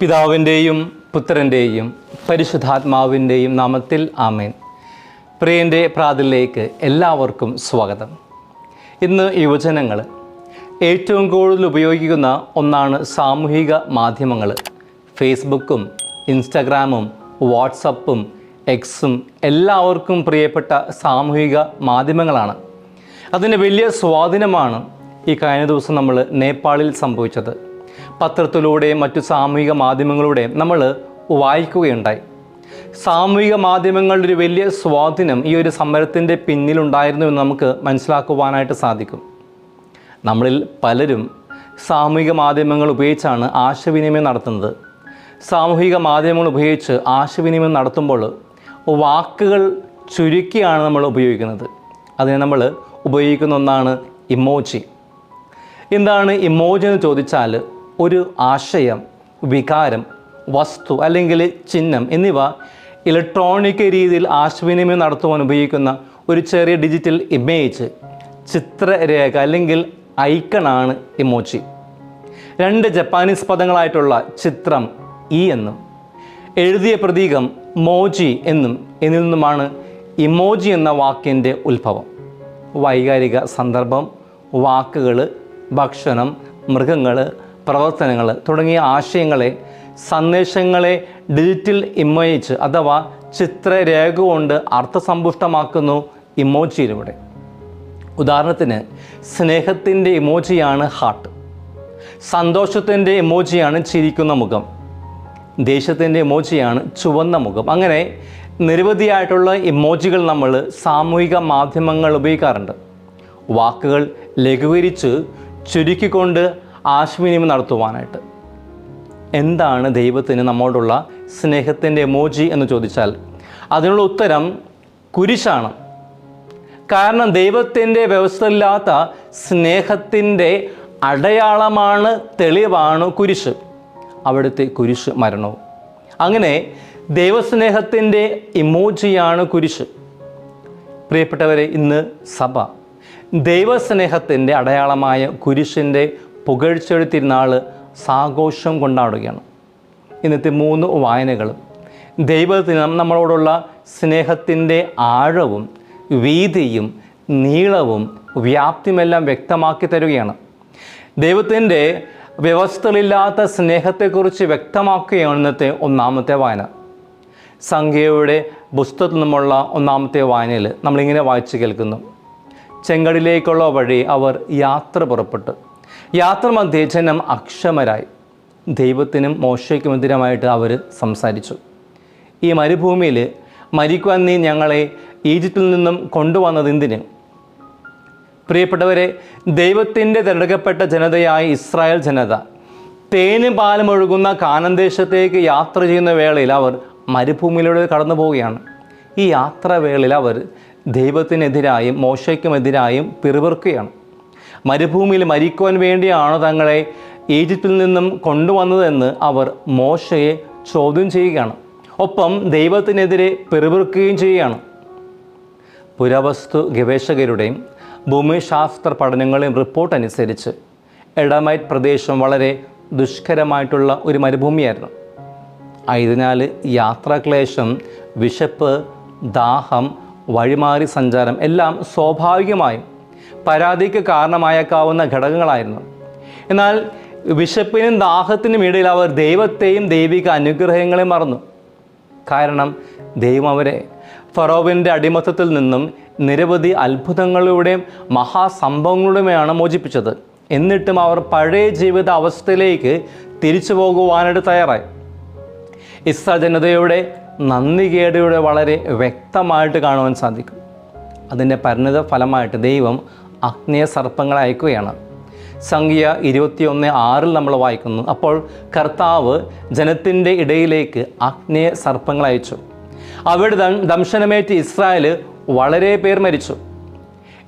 പിതാവിന്റെയും പുത്രന്റെയും പരിശുദ്ധാത്മാവിന്റെയും നാമത്തിൽ ആമേൻ. പ്രിയന്റെ പ്രാതിലേക്ക് എല്ലാവർക്കും സ്വാഗതം. ഇന്ന് യുവജനങ്ങൾ ഏറ്റവും കൂടുതൽ ഉപയോഗിക്കുന്ന ഒന്നാണ് സാമൂഹിക മാധ്യമങ്ങൾ ഫേസ്ബുക്കും ഇൻസ്റ്റഗ്രാമും വാട്സപ്പും എക്സും എല്ലാവർക്കും പ്രിയപ്പെട്ട സാമൂഹിക മാധ്യമങ്ങളാണ്. അതിന് വലിയ സ്വാധീനമാണ് ഈ കഴിഞ്ഞ ദിവസം നമ്മൾ നേപ്പാളിൽ സംഭവിച്ചത്. പത്രത്തിലൂടെയും മറ്റു സാമൂഹിക മാധ്യമങ്ങളിലൂടെയും നമ്മൾ വായിക്കുകയുണ്ടായി. സാമൂഹിക മാധ്യമങ്ങളുടെ ഒരു വലിയ സ്വാധീനം ഈ ഒരു സമരത്തിന്റെ പിന്നിലുണ്ടായിരുന്നു എന്ന് നമുക്ക് മനസ്സിലാക്കുവാനായിട്ട് സാധിക്കും. നമ്മളിൽ പലരും സാമൂഹിക മാധ്യമങ്ങൾ ഉപയോഗിച്ചാണ് ആശയവിനിമയം നടത്തുന്നത്. സാമൂഹിക മാധ്യമങ്ങൾ ഉപയോഗിച്ച് ആശയവിനിമയം നടത്തുമ്പോൾ വാക്കുകൾ ചുരുക്കിയാണ് നമ്മൾ ഉപയോഗിക്കുന്നത്. അതിനെ നമ്മൾ ഉപയോഗിക്കുന്ന ഒന്നാണ് ഇമോജി. എന്താണ് ഇമോജി എന്ന് ചോദിച്ചാൽ ഒരു ആശയം വികാരം വസ്തു അല്ലെങ്കിൽ ചിഹ്നം എന്നിവ ഇലക്ട്രോണിക് രീതിയിൽ ആശയവിനിമയം നടത്തുവാൻ ഉപയോഗിക്കുന്ന ഒരു ചെറിയ ഡിജിറ്റൽ ഇമേജ് ചിത്രരേഖ അല്ലെങ്കിൽ ഐക്കണാണ് ഇമോജി രണ്ട് ജപ്പാനീസ് പദങ്ങളായിട്ടുള്ള ചിത്രം ഇ എന്നും. എഴുതിയ പ്രതീകം മോജി എന്നും. എന്നിൽ നിന്നുമാണ് ഇമോജി എന്ന വാക്കിന്റെ ഉത്ഭവം. വൈകാരിക സന്ദർഭം വാക്കുകൾ ഭക്ഷണം മൃഗങ്ങൾ പ്രവർത്തനങ്ങൾ തുടങ്ങിയ ആശയങ്ങളെ സന്ദേശങ്ങളെ ഡിജിറ്റൽ ഇമേജ് അഥവാ ചിത്രരേഖ കൊണ്ട് അർത്ഥസമ്പുഷ്ടമാക്കുന്നു ഇമോജിയിലൂടെ. ഉദാഹരണത്തിന് സ്നേഹത്തിന്റെ ഇമോജിയാണ് ഹാർട്ട് സന്തോഷത്തിന്റെ ഇമോജിയാണ് ചിരിക്കുന്ന മുഖം. ദേഷ്യത്തിന്റെ ഇമോജിയാണ് ചുവന്ന മുഖം. അങ്ങനെ നിരവധിയായിട്ടുള്ള ഇമോജികൾ നമ്മൾ സാമൂഹിക മാധ്യമങ്ങൾ ഉപയോഗിക്കാറുണ്ട്. വാക്കുകൾ ലഘൂകരിച്ച് ചുരുക്കിക്കൊണ്ട് ആശയവിനിമയം നടത്തുവാനായിട്ട്. എന്താണ് ദൈവത്തിന് നമ്മോടുള്ള സ്നേഹത്തിന്റെ എമോജി എന്ന് ചോദിച്ചാൽ അതിനുള്ള ഉത്തരം കുരിശാണ്. കാരണം ദൈവത്തിന്റെ വ്യവസ്ഥയില്ലാത്ത സ്നേഹത്തിന്റെ അടയാളമാണ് തെളിവാണ് കുരിശ്. അവിടുത്തെ കുരിശ് മരണവും. അങ്ങനെ ദൈവസ്നേഹത്തിന്റെ ഇമോജിയാണ് കുരിശ്. പ്രിയപ്പെട്ടവരെ ഇന്ന് സഭ ദൈവസ്നേഹത്തിന്റെ അടയാളമായ കുരിശിന്റെ പുകഴ്ചയുടെ തിരുനാൾ സാഘോഷം കൊണ്ടാടുകയാണ്. ഇന്നത്തെ മൂന്ന് വായനകളും. ദൈവത്തിന് നമ്മളോടുള്ള സ്നേഹത്തിന്റെ ആഴവും വീതിയും നീളവും വ്യാപ്തിയുമെല്ലാം വ്യക്തമാക്കി തരികയാണ്. ദൈവത്തിന്റെ വ്യവസ്ഥകളില്ലാത്ത സ്നേഹത്തെക്കുറിച്ച് വ്യക്തമാക്കുകയാണ് ഇന്നത്തെ ഒന്നാമത്തെ വായന. സംഖ്യയുടെ പുസ്തകത്തിൽ നിന്നുമുള്ള ഒന്നാമത്തെ വായനയിൽ നമ്മളിങ്ങനെ വായിച്ചു കേൾക്കുന്നു. ചെങ്കടിലേക്കുള്ള വഴി അവർ യാത്ര പുറപ്പെട്ടു. യാത്ര മധ്യേ ജനം അക്ഷമരായി. ദൈവത്തിനും മോശയ്ക്കുമെതിരമായിട്ട് അവർ സംസാരിച്ചു. ഈ മരുഭൂമിയിൽ മരിക്കുവാൻ നീ ഞങ്ങളെ ഈജിപ്തിൽ നിന്നും കൊണ്ടുവന്നത് എന്തിന്? പ്രിയപ്പെട്ടവരെ ദൈവത്തിന്റെ തിരഞ്ഞെടുക്കപ്പെട്ട ജനതയായ ഇസ്രായേൽ ജനത തേനും പാലും ഒഴുകുന്ന കാനൻ യാത്ര ചെയ്യുന്ന വേളയിൽ അവർ മരുഭൂമിയിലൂടെ കടന്നു പോവുകയാണ്. ഈ യാത്രാവേളയിൽ അവർ ദൈവത്തിനെതിരായും മോശയ്ക്കുമെതിരായും പിറുപിറുക്കുകയാണ്. മരുഭൂമിയിൽ മരിക്കുവാൻ വേണ്ടിയാണ് തങ്ങളെ ഈജിപ്തിൽ നിന്നും കൊണ്ടുവന്നതെന്ന് അവർ മോശയെ ചോദ്യം ചെയ്യുകയാണ്. ഒപ്പം ദൈവത്തിനെതിരെ പെറുപിറുക്കുകയും ചെയ്യുകയാണ്. പുരാവസ്തു ഗവേഷകരുടെയും ഭൂമിശാസ്ത്ര പഠനങ്ങളുടെയും റിപ്പോർട്ട് അനുസരിച്ച് എഡമൈറ്റ് പ്രദേശം വളരെ ദുഷ്കരമായിട്ടുള്ള ഒരു മരുഭൂമിയായിരുന്നു. ആയതിനാൽ യാത്രാക്ലേശം വിശപ്പ് ദാഹം വഴിമാറി സഞ്ചാരം എല്ലാം സ്വാഭാവികമായും പരാതിക്ക് കാരണമായേക്കാവുന്ന ഘടകങ്ങളായിരുന്നു. എന്നാൽ വിശപ്പിനും ദാഹത്തിനും ഇടയിൽ അവർ ദൈവത്തെയും ദൈവിക അനുഗ്രഹങ്ങളെയും മറന്നു. കാരണം ദൈവം അവരെ ഫറോവിന്റെ അടിമത്തത്തിൽ നിന്നും നിരവധി അത്ഭുതങ്ങളിലൂടെയും മഹാസംഭവങ്ങളിലൂടെയുമാണ് മോചിപ്പിച്ചത്. എന്നിട്ടും അവർ പഴയ ജീവിത അവസ്ഥയിലേക്ക് തിരിച്ചു പോകുവാനായിട്ട് തയ്യാറായി. ഇസ്ര ജനതയുടെ നന്ദികേടയുടെ വളരെ വ്യക്തമായിട്ട് കാണുവാൻ സാധിക്കും. അതിന്റെ പരിണിത ഫലമായിട്ട് ദൈവം അഗ്നേയ സർപ്പങ്ങളെ അയക്കുകയാണ്. സംഖ്യ ഇരുപത്തിയൊന്ന് ആറിൽ നമ്മൾ വായിക്കുന്നു. അപ്പോൾ കർത്താവ് ജനത്തിന്റെ ഇടയിലേക്ക് അഗ്നേയ സർപ്പങ്ങൾ അയച്ചു. അവിടെ ദംശനമേറ്റ് ഇസ്രായേൽ വളരെ പേർ മരിച്ചു.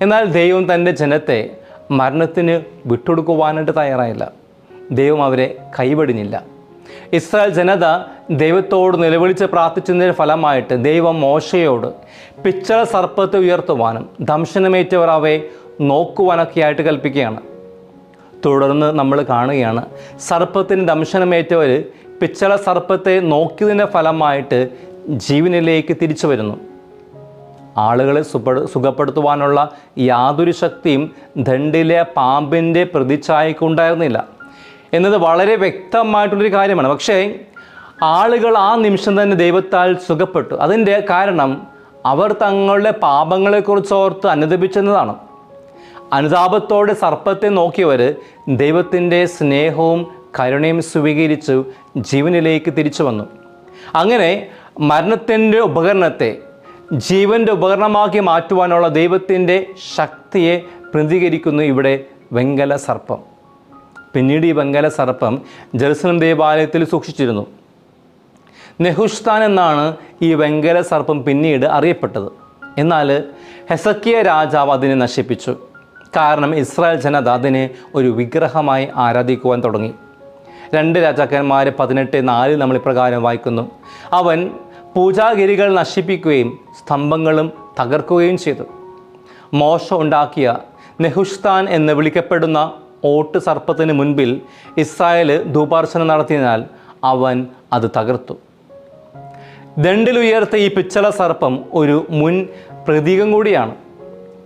എന്നാൽ ദൈവം തന്റെ ജനത്തെ മരണത്തിന് വിട്ടുകൊടുക്കുവാനായിട്ട് തയ്യാറായില്ല. ദൈവം അവരെ കൈവടിഞ്ഞില്ല. ഇസ്രായേൽ ജനത ദൈവത്തോട് നിലവിളിച്ച് പ്രാർത്ഥിച്ചതിന്റെ ഫലമായിട്ട് ദൈവം മോശയോട് പിച്ചള സർപ്പത്തെ ഉയർത്തുവാനും ദംശനമേറ്റവർ അവയെ നോക്കുവാനൊക്കെയായിട്ട് കൽപ്പിക്കുകയാണ്. തുടർന്ന് നമ്മൾ കാണുകയാണ് സർപ്പത്തിന് ദംശനമേറ്റവർ പിച്ചള സർപ്പത്തെ നോക്കിയതിന്റെ ഫലമായിട്ട് ജീവനിലേക്ക് തിരിച്ചു വരുന്നു. ആളുകളെ സുഖ സുഖപ്പെടുത്തുവാനുള്ള യാതൊരു ശക്തിയും ദണ്ടിലെ പാമ്പിന്റെ പ്രതിച്ഛായക്കുണ്ടായിരുന്നില്ല എന്നത് വളരെ വ്യക്തമായിട്ടുള്ളൊരു കാര്യമാണ്. പക്ഷേ ആളുകൾ ആ നിമിഷം തന്നെ ദൈവത്താൽ സുഖപ്പെട്ടു. അതിന്റെ കാരണം അവർ തങ്ങളുടെ പാപങ്ങളെക്കുറിച്ച് ഓർത്ത് അനുദപിച്ചെന്നതാണ്. അനുതാപത്തോടെ സർപ്പത്തെ നോക്കിയവർ ദൈവത്തിന്റെ സ്നേഹവും കരുണയും സ്വീകരിച്ച് ജീവനിലേക്ക് തിരിച്ചു വന്നു. അങ്ങനെ മരണത്തിന്റെ ഉപകരണത്തെ ജീവന്റെ ഉപകരണമാക്കി മാറ്റുവാനുള്ള ദൈവത്തിന്റെ ശക്തിയെ പ്രതികരിക്കുന്നു ഇവിടെ വെങ്കല സർപ്പം. പിന്നീട് ഈ വെങ്കല സർപ്പം ജെറുസലം ദേവാലയത്തിൽ സൂക്ഷിച്ചിരുന്നു. നെഹുഷ്താൻ എന്നാണ് ഈ വെങ്കല സർപ്പം പിന്നീട് അറിയപ്പെട്ടത്. എന്നാൽ ഹെസക്കിയ രാജാവ് അതിനെ നശിപ്പിച്ചു. കാരണം ഇസ്രായേൽ ജനത അതിനെ ഒരു വിഗ്രഹമായി ആരാധിക്കുവാൻ തുടങ്ങി. രണ്ട് രാജാക്കന്മാർ പതിനെട്ട് നാലിൽ നമ്മൾ ഇപ്രകാരം വായിക്കുന്നു. അവൻ പൂജാഗിരികൾ നശിപ്പിക്കുകയും സ്തംഭങ്ങളും തകർക്കുകയും ചെയ്തു. മോശ ഉണ്ടാക്കിയ നെഹുഷ്താൻ എന്ന് വിളിക്കപ്പെടുന്ന ഓട്ട് സർപ്പത്തിന് മുൻപിൽ ഇസ്രായേൽ ധൂപാർച്ചന നടത്തിയതിനാൽ അവൻ അത് തകർത്തു. ദണ്ടിലുയർത്ത ഈ പിച്ചള സർപ്പം ഒരു മുൻ പ്രതീകം കൂടിയാണ്.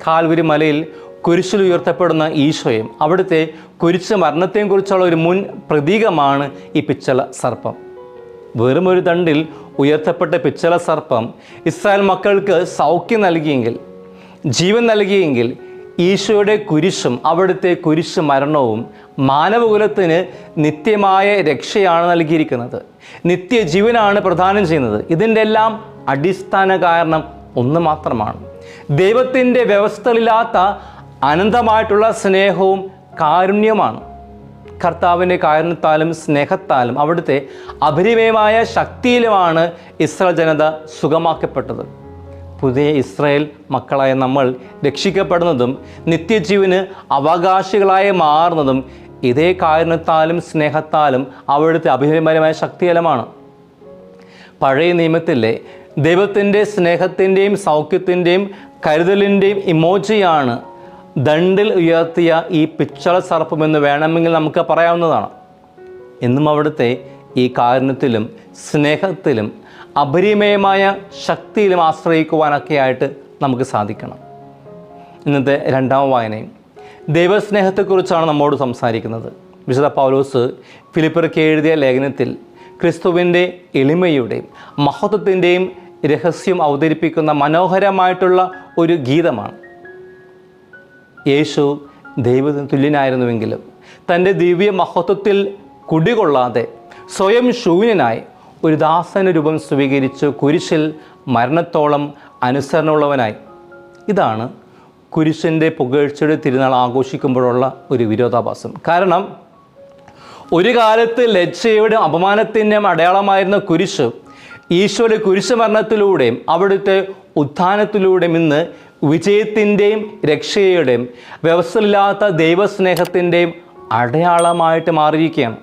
കാൽവരി മലയിൽ കുരിശിൽ ഉയർത്തപ്പെടുന്ന ഈശോയും. അവിടുത്തെ കുരിശ് മരണത്തെയും കുറിച്ചുള്ള ഒരു മുൻ പ്രതീകമാണ് ഈ പിച്ചള സർപ്പം. വെറും ഒരു ദണ്ടിൽ ഉയർത്തപ്പെട്ട പിച്ചള സർപ്പം ഇസ്രായേൽ മക്കൾക്ക് സൗഖ്യം നൽകിയെങ്കിൽ ജീവൻ നൽകിയെങ്കിൽ ഈശോയുടെ കുരിശും അവിടുത്തെ കുരിശ് മരണവും മാനവകുലത്തിന് നിത്യമായ രക്ഷയാണ് നൽകിയിരിക്കുന്നത്. നിത്യജീവനാണ് പ്രദാനം ചെയ്യുന്നത്. ഇതിന്റെ എല്ലാം അടിസ്ഥാന കാരണം ഒന്ന് മാത്രമാണ്. ദൈവത്തിന്റെ വ്യവസ്ഥയില്ലാത്ത അനന്തമായിട്ടുള്ള സ്നേഹവും കാരുണ്യമാണ്. കർത്താവിന്റെ കാരണത്താലും സ്നേഹത്താലും അവിടുത്തെ അപരിമയമായ ശക്തിയിലുമാണ് ഇസ്രായേൽ ജനത സുഖമാക്കപ്പെട്ടത്. പുതിയ ഇസ്രായേൽ മക്കളായ നമ്മൾ രക്ഷിക്കപ്പെടുന്നതും നിത്യജീവന് അവകാശികളായി മാറുന്നതും ഇതേ കാരണത്താലും സ്നേഹത്താലും അവിടുത്തെ അഭിമയമായ ശക്തിയലമാണ്. പഴയ നിയമത്തിലെ ദൈവത്തിന്റെ സ്നേഹത്തിന്റെയും സൗഖ്യത്തിന്റെയും കരുതലിന്റെയും ഇമോജിയാണ് ദണ്ടിൽ ഉയർത്തിയ ഈ പിച്ചള സർപ്പം എന്ന് വേണമെങ്കിൽ നമുക്ക് പറയാവുന്നതാണ്. എന്നും അവിടുത്തെ ഈ കാരുണ്യത്തിലും സ്നേഹത്തിലും അപരിമയമായ ശക്തിയിലും ആശ്രയിക്കുവാനൊക്കെ ആയിട്ട് നമുക്ക് സാധിക്കണം. ഇന്നത്തെ രണ്ടാം വായനയും ദൈവസ്നേഹത്തെക്കുറിച്ചാണ് നമ്മോട് സംസാരിക്കുന്നത്. വിശുദ്ധ പൗലോസ് ഫിലിപ്പർക്ക് എഴുതിയ ലേഖനത്തിൽ ക്രിസ്തുവിന്റെ എളിമയുടെയും മഹത്വത്തിന്റെയും രഹസ്യം അവതരിപ്പിക്കുന്ന മനോഹരമായിട്ടുള്ള ഒരു ഗീതമാണ്. യേശു ദൈവത്തിന് തുല്യനായിരുന്നുവെങ്കിലും തന്റെ ദിവ്യ മഹത്വത്തിൽ കുടികൊള്ളാതെ സ്വയം ശൂന്യനായി ഒരു ദാസന രൂപം സ്വീകരിച്ച് കുരിശിൽ മരണത്തോളം അനുസരണമുള്ളവനായി. ഇതാണ് കുരിശിന്റെ പുകഴ്ചയുടെ തിരുനാൾ ആഘോഷിക്കുമ്പോഴുള്ള ഒരു വിരോധാഭാസം. കാരണം ഒരു കാലത്ത് ലജ്ജയുടെ അപമാനത്തിന്റെയും അടയാളമായിരുന്ന കുരിശ് ഈശോയുടെ കുരിശ് മരണത്തിലൂടെയും അവിടുത്തെ ഉത്ഥാനത്തിലൂടെയും ഇന്ന് വിജയത്തിന്റെയും രക്ഷയുടെയും വ്യവസ്ഥയില്ലാത്ത ദൈവസ്നേഹത്തിന്റെയും അടയാളമായിട്ട് മാറിയിരിക്കുകയാണ്.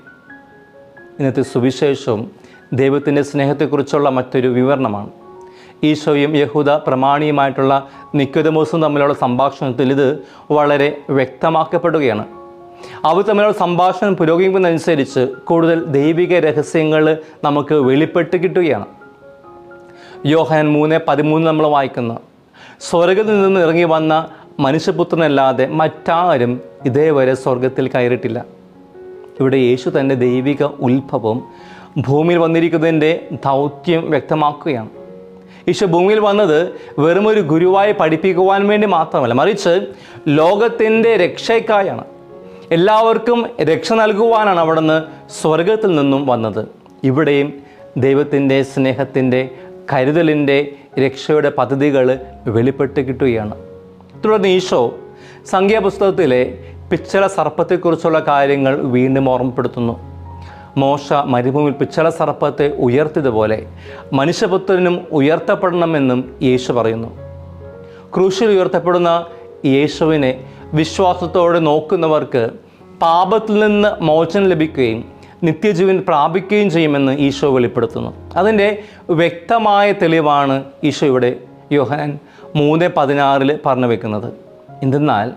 ഇന്നത്തെ സുവിശേഷവും ദൈവത്തിന്റെ സ്നേഹത്തെക്കുറിച്ചുള്ള മറ്റൊരു വിവരണമാണ്. ഈശോയും യഹൂദ പ്രമാണിയുമായിട്ടുള്ള നിക്കോദമോസും തമ്മിലുള്ള സംഭാഷണത്തിൽ ഇത് വളരെ വ്യക്തമാക്കപ്പെടുകയാണ്. അവർ തമ്മിലുള്ള സംഭാഷണം പുരോഗമിക്കുന്നതനുസരിച്ച് കൂടുതൽ ദൈവിക രഹസ്യങ്ങൾ നമുക്ക് വെളിപ്പെട്ട് കിട്ടുകയാണ്. യോഹനൻ മൂന്ന് പതിമൂന്ന് നമ്മൾ വായിക്കുന്ന. സ്വർഗത്തിൽ നിന്ന് ഇറങ്ങി വന്ന മനുഷ്യപുത്രനല്ലാതെ മറ്റാരും ഇതേവരെ സ്വർഗത്തിൽ കയറിയിട്ടില്ല. ഇവിടെ യേശു തന്റെ ദൈവിക ഉത്ഭവം ഭൂമിയിൽ വന്നിരിക്കുന്നതിന്റെ ദൗത്യം വ്യക്തമാക്കുകയാണ്. ഈശോ ഭൂമിയിൽ വന്നത് വെറുമൊരു ഗുരുവായി പഠിപ്പിക്കുവാൻ വേണ്ടി മാത്രമല്ല മറിച്ച് ലോകത്തിന്റെ രക്ഷയ്ക്കായാണ്. എല്ലാവർക്കും രക്ഷ നൽകുവാനാണ് അവിടുന്ന് സ്വർഗത്തിൽ നിന്നും വന്നത്. ഇവിടെയും ദൈവത്തിന്റെ സ്നേഹത്തിന്റെ കരുതലിന്റെ രക്ഷയുടെ പദ്ധതികൾ വെളിപ്പെട്ട് കിട്ടുകയാണ്. തുടർന്ന് ഈശോ സംഖ്യാപുസ്തകത്തിലെ പിച്ചള സർപ്പത്തെക്കുറിച്ചുള്ള കാര്യങ്ങൾ വീണ്ടും ഓർമ്മപ്പെടുത്തുന്നു. മോശ മരുഭൂമിൽ പിച്ചള സർപ്പത്തെ ഉയർത്തിയതുപോലെ മനുഷ്യപുത്രനും ഉയർത്തപ്പെടണമെന്നും യേശു പറയുന്നു. ക്രൂശിൽ ഉയർത്തപ്പെടുന്ന യേശുവിനെ വിശ്വാസത്തോടെ നോക്കുന്നവർക്ക് പാപത്തിൽ നിന്ന് മോചനം ലഭിക്കുകയും നിത്യജീവൻ പ്രാപിക്കുകയും ചെയ്യുമെന്ന് ഈശോ വെളിപ്പെടുത്തുന്നു. അതിന്റെ വ്യക്തമായ തെളിവാണ് ഈശോ ഇവിടെ യോഹനൻ മൂന്ന് പതിനാറിൽ പറഞ്ഞു വെക്കുന്നത്. എന്തെന്നാൽ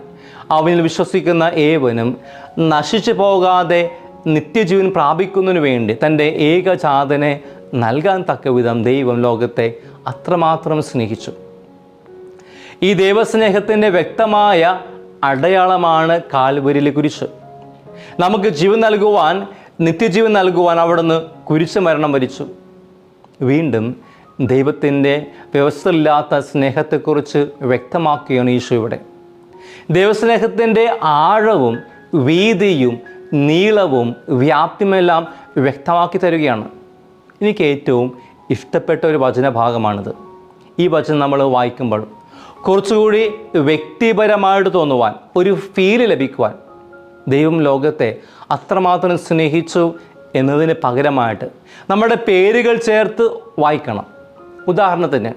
അവനിൽ വിശ്വസിക്കുന്ന ഏവനും നശിച്ചു പോകാതെ നിത്യജീവൻ പ്രാപിക്കുന്നതിന് വേണ്ടി തന്റെ ഏകജാതനെ നൽകാൻ തക്കവിധം ദൈവം ലോകത്തെ അത്രമാത്രം സ്നേഹിച്ചു. ഈ ദൈവസ്നേഹത്തിന്റെ വ്യക്തമായ അടയാളമാണ് കാൽവരിലെ കുരിശ്. നമുക്ക് ജീവൻ നൽകുവാൻ നിത്യജീവൻ നൽകുവാൻ അവിടുന്ന് കുരിശ് മരണം വരിച്ചു. വീണ്ടും ദൈവത്തിന്റെ വ്യവസ്ഥയില്ലാത്ത സ്നേഹത്തെക്കുറിച്ച് വ്യക്തമാക്കുകയാണ് ഈശോ ഇവിടെ. ദൈവസ്നേഹത്തിന്റെ ആഴവും വീതിയും നീളവും വ്യാപ്തിയുമെല്ലാം വ്യക്തമാക്കി തരികയാണ്. എനിക്ക് ഏറ്റവും ഇഷ്ടപ്പെട്ട ഒരു വചനഭാഗമാണിത്. ഈ വചനം നമ്മൾ വായിക്കുമ്പോൾ കുറച്ചുകൂടി വ്യക്തിപരമായിട്ട് തോന്നുവാൻ ഒരു ഫീൽ ലഭിക്കുവാൻ ദൈവം ലോകത്തെ അത്രമാത്രം സ്നേഹിച്ചു എന്നതിന് പകരമായിട്ട് നമ്മുടെ പേരുകൾ ചേർത്ത് വായിക്കണം. ഉദാഹരണത്തിന്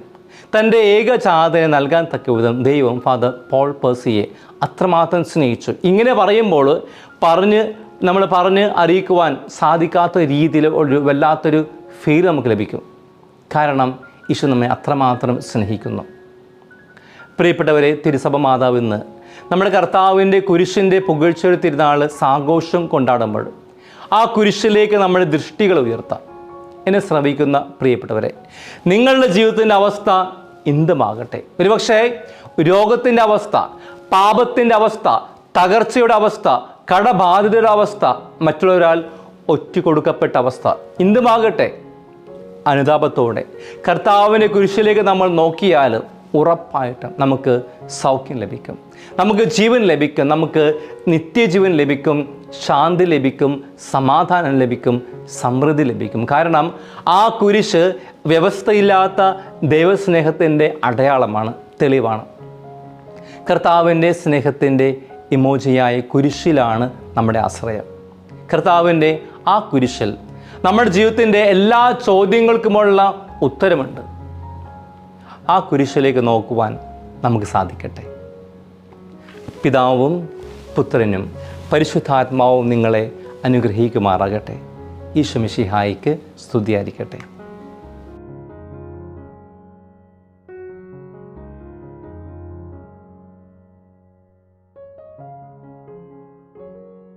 തന്റെ ഏകജാതനെ നൽകാൻ തക്ക വിധം ദൈവം ഫാദർ പോൾ പേഴ്സിയെ അത്രമാത്രം സ്നേഹിച്ചു. ഇങ്ങനെ പറയുമ്പോൾ പറഞ്ഞ് നമ്മൾ പറഞ്ഞ് അറിയിക്കുവാൻ സാധിക്കാത്ത രീതിയിൽ ഒരു വല്ലാത്തൊരു ഫീൽ നമുക്ക് ലഭിക്കും. കാരണം ഈശോ നമ്മെ അത്രമാത്രം സ്നേഹിക്കുന്നു. പ്രിയപ്പെട്ടവരെ തിരുസഭ മാതാവ് ഇന്ന് നമ്മുടെ കർത്താവിന്റെ കുരിശിന്റെ പുകഴ്ചയുടെ തിരുനാൾ സാഘോഷം കൊണ്ടാടുമ്പോൾ ആ കുരിശിലേക്ക് നമ്മുടെ ദൃഷ്ടികൾ ഉയർത്താം. എന്നെ ശ്രമിക്കുന്ന പ്രിയപ്പെട്ടവരെ നിങ്ങളുടെ ജീവിതത്തിന്റെ അവസ്ഥ എന്തുമാകട്ടെ ഒരുപക്ഷേ രോഗത്തിന്റെ അവസ്ഥ പാപത്തിന്റെ അവസ്ഥ തകർച്ചയുടെ അവസ്ഥ കടബാധിതയുടെ അവസ്ഥ മറ്റുള്ളൊരാൾ ഒറ്റ കൊടുക്കപ്പെട്ട അവസ്ഥ എന്തുമാകട്ടെ അനുതാപത്തോടെ കർത്താവിന്റെ കുരിശിലേക്ക് നമ്മൾ നോക്കിയാൽ ഉറപ്പായിട്ടും നമുക്ക് സൗഖ്യം ലഭിക്കും. നമുക്ക് ജീവൻ ലഭിക്കും നമുക്ക് നിത്യജീവൻ ലഭിക്കും ശാന്തി ലഭിക്കും സമാധാനം ലഭിക്കും സമൃദ്ധി ലഭിക്കും. കാരണം ആ കുരിശ് വ്യവസ്ഥയില്ലാത്ത ദൈവസ്നേഹത്തിന്റെ അടയാളമാണ് തെളിവാണ്. കർത്താവിന്റെ സ്നേഹത്തിന്റെ ഇമോജിയായ കുരിശിലാണ് നമ്മുടെ ആശ്രയം. കർത്താവിന്റെ ആ കുരിശിൽ നമ്മുടെ ജീവിതത്തിന്റെ എല്ലാ ചോദ്യങ്ങൾക്കുമുള്ള ഉത്തരമുണ്ട്. ആ കുരിശിലേക്ക് നോക്കുവാൻ നമുക്ക് സാധിക്കട്ടെ. പിതാവും പുത്രനും പരിശുദ്ധാത്മാവും നിങ്ങളെ അനുഗ്രഹിക്കുമാറാകട്ടെ. ഈശോ മിശിഹായിക്ക് സ്തുതിയായിരിക്കട്ടെ.